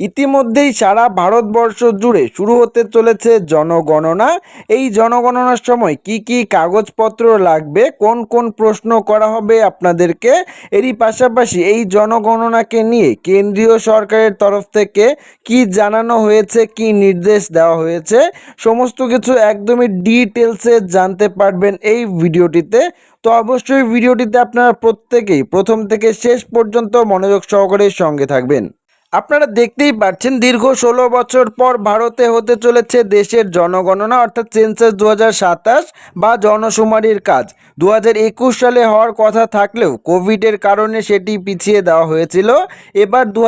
ইতিমধ্যেই সারা ভারতবর্ষ জুড়ে শুরু হতে চলেছে জনগণনা। এই জনগণনার সময় কি কি কাগজপত্র লাগবে? কোন কোন প্রশ্ন করা হবে আপনাদেরকে? এরই পাশাপাশি এই জনগণনাকে নিয়ে কেন্দ্রীয় সরকারের তরফ থেকে কি জানানো হয়েছে, কি নির্দেশ দেওয়া হয়েছে, সমস্ত কিছু একদমই ডিটেলসে জানতে পারবেন এই ভিডিওটিতে। তো অবশ্যই ভিডিওটিতে আপনারা প্রত্যেকেই প্রথম থেকে শেষ পর্যন্ত মনোযোগ সহকারে সঙ্গে থাকবেন। আপনারা দেখতেই পাচ্ছেন, দীর্ঘ ষোলো বছর পর ভারতে হতে চলেছে দেশের জনগণনা, অর্থাৎ সেন্সাস দু বা জনশুমারির কাজ। দু সালে হওয়ার কথা থাকলেও কোভিডের কারণে সেটি পিছিয়ে দেওয়া হয়েছিল। এবার দু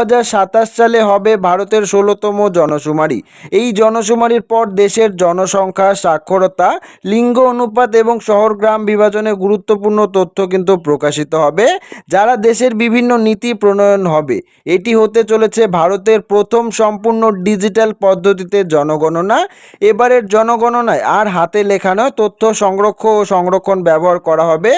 সালে হবে ভারতের ষোলোতম জনশুমারি। এই জনশুমারির পর দেশের জনসংখ্যা, সাক্ষরতা, লিঙ্গ অনুপাত এবং শহর গ্রাম বিভাজনে গুরুত্বপূর্ণ তথ্য কিন্তু প্রকাশিত হবে, যারা দেশের বিভিন্ন নীতি প্রণয়ন হবে। এটি হতে চলেছে ভারতের প্রথম সম্পূর্ণ ডিজিটাল পদ্ধতিতে জনগণনা। এবারের জনগণনায় আর হাতে লেখা নয় তথ্য সংরক্ষণ ও সংরক্ষণ ব্যবহার করা হবে।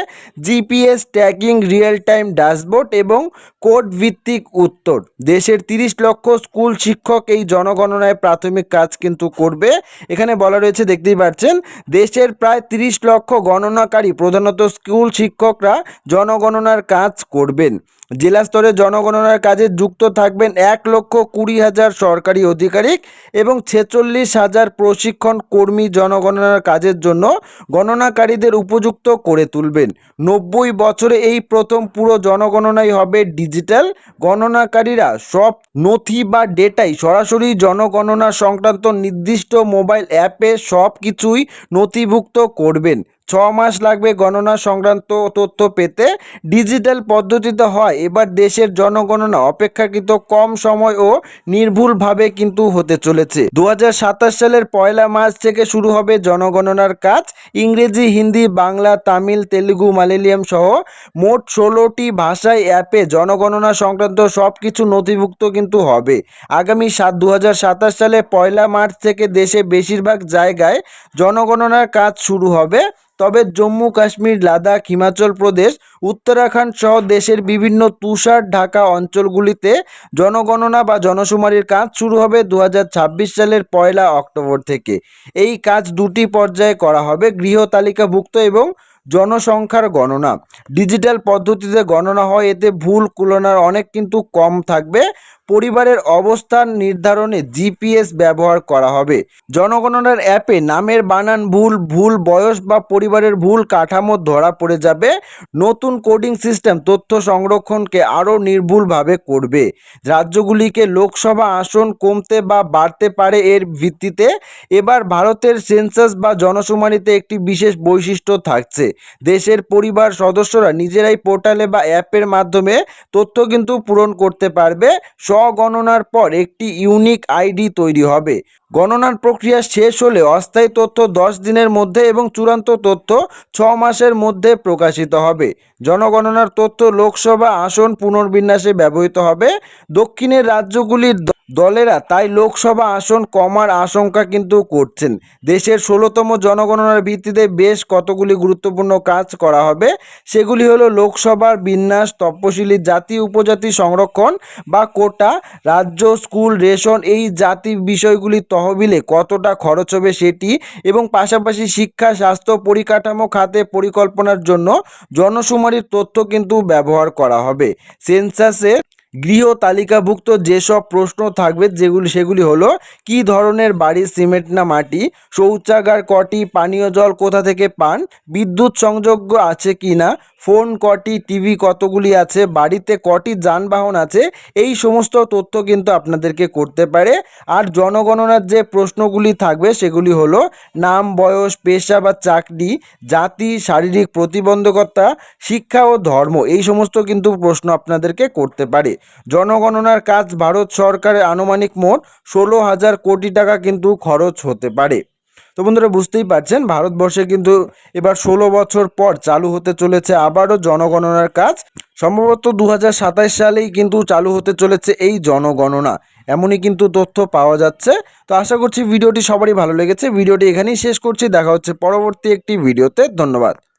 GPS tracking real time dashboard এবং কোড ভিত্তিক উত্তর। দেশের তিরিশ লক্ষ স্কুল শিক্ষক এই জনগণনায় প্রাথমিক কাজ কিন্তু করবে। এখানে বলা রয়েছে, দেখতেই পাচ্ছেন, দেশের প্রায় তিরিশ লক্ষ গণনাকারী প্রধানত স্কুল শিক্ষকরা জনগণনার কাজ করবেন। জেলা স্তরে জনগণনার কাজে যুক্ত থাকবেন এক লক্ষ কুড়ি হাজার সরকারি আধিকারিক এবং ছেচল্লিশ হাজার প্রশিক্ষণ কর্মী জনগণনার কাজের জন্য গণনাকারীদের উপযুক্ত করে তুলবেন। নব্বই বছরে এই প্রথম পুরো জনগণনাই হবে ডিজিটাল। গণনাকারীরা সব নথি বা ডেটাই সরাসরি জনগণনা সংক্রান্ত নির্দিষ্ট মোবাইল অ্যাপে সব কিছুই নথিভুক্ত করবেন। ছ মাস লাগবে গণনা সংক্রান্ত তথ্য পেতে। ডিজিটাল পদ্ধতিতে হয়, এবার দেশের জনগণনা অপেক্ষাকৃত কম সময় ও নির্ভুলভাবে কিন্তু হতে চলেছে। দু হাজার সাতাশ সালের পয়লা মার্চ থেকে শুরু হবে জনগণনার কাজ। ইংরেজি, হিন্দি, বাংলা, তামিল, তেলুগু, মালয়ালিয়াম সহ মোট ষোলোটি ভাষায় অ্যাপে জনগণনা সংক্রান্ত সব কিছু নথিভুক্ত কিন্তু হবে। আগামী সাত দু সালে পয়লা মার্চ থেকে দেশে বেশিরভাগ জায়গায় জনগণনার কাজ শুরু হবে। তবে জম্মু, কাশ্মীর, লাদাখ, হিমাচল প্রদেশ, উত্তরাখণ্ড সহ দেশের বিভিন্ন তুষার ঢাকা অঞ্চলগুলিতে জনগণনা বা জনশুমারির কাজ শুরু হবে দু হাজার ছাব্বিশ সালের পয়লা অক্টোবর থেকে। এই কাজ দুটি পর্যায়ে করা হবে। গৃহ তালিকাভুক্ত এবং জনসংখ্যার গণনা। ডিজিটাল পদ্ধতিতে গণনা হয়, এতে ভুল তুলনার অনেক কিন্তু কম থাকবে। পরিবারের অবস্থান নির্ধারণে জিপিএস ব্যবহার করা হবে। জনগণনার অ্যাপে নামের বানান ভুল ভুল বয়স বা পরিবারের ভুল কাঠামো ধরা পড়ে যাবে। নতুন কোডিং সিস্টেম তথ্য সংরক্ষণকে আরও নির্ভুলভাবে করবে। রাজ্যগুলিকে লোকসভা আসন কমতে বা বাড়তে পারে এর ভিত্তিতে। এবার ভারতের সেন্সাস বা জনশুমারিতে একটি বিশেষ বৈশিষ্ট্য থাকছে। দেশের পরিবার সদস্যরা নিজেরাই পোর্টালে বা অ্যাপের মাধ্যমে তথ্য কিন্তু পূরণ করতে পারবে। স্বগণনার পর একটি ইউনিক আইডি তৈরি হবে। গণনার প্রক্রিয়া শেষ হলে অস্থায়ী তথ্য দশ দিনের মধ্যে এবং চূড়ান্ত তথ্য ছ মাসের মধ্যে প্রকাশিত হবে। জনগণনার তথ্য লোকসভা আসন পুনর্বিন্যাসে ব্যবহৃত হবে। দক্ষিণের রাজ্যগুলির দলেরা তাই লোকসভা আসন কমার আশঙ্কা কিন্তু করছেন। দেশের ষোলোতম জনগণনার ভিত্তিতে বেশ কতগুলি গুরুত্বপূর্ণ কাজ করা হবে। সেগুলি হলো লোকসভার বিন্যাস, তপশিলি জাতি, উপজাতি সংরক্ষণ বা কোটা, রাজ্য, স্কুল, রেশন এই জাতি বিষয়গুলি তহবিলে কতটা খরচ হবে সেটি এবং পাশাপাশি শিক্ষা, স্বাস্থ্য পরিকাঠামো, খাতে পরিকল্পনার জন্য জনশুমারির তথ্য কিন্তু ব্যবহার করা হবে। সেন্সাসের গৃহ তালিকাভুক্ত যেসব প্রশ্ন থাকবে যেগুলি, সেগুলি হলো, কি ধরনের বাড়ি সিমেন্ট না মাটি, শৌচাগার কটি, পানীয় জল কোথা থেকে পান, বিদ্যুৎ সংযোগ আছে কি না ফোন, কটি টিভি, কতগুলি আছে, বাড়িতে কটি যানবাহন আছে, এই সমস্ত তথ্য কিন্তু আপনাদেরকে করতে পারে। আর জনগণনার যে প্রশ্নগুলি থাকবে সেগুলি হলো নাম, বয়স, পেশা বা চাকরি, জাতি, শারীরিক প্রতিবন্ধকতা, শিক্ষা ও ধর্ম, এই সমস্ত কিন্তু প্রশ্ন আপনাদেরকে করতে পারে। জনগণনার কাজ ভারত সরকারের আনুমানিক মোট ষোলো হাজার কোটি টাকা কিন্তু খরচ হতে পারে। তো বন্ধুরা বুঝতেই পারছেন, ভারতবর্ষে কিন্তু এবার ষোলো বছর পর চালু হতে চলেছে আবারও জনগণনার কাজ। সম্ভবত দু সালেই কিন্তু চালু হতে চলেছে এই জনগণনা। এমনই কিন্তু তথ্য পাওয়া যাচ্ছে। তো আশা করছি ভিডিওটি সবারই ভালো লেগেছে। ভিডিওটি এখানেই শেষ করছি। দেখা হচ্ছে পরবর্তী একটি ভিডিওতে। ধন্যবাদ।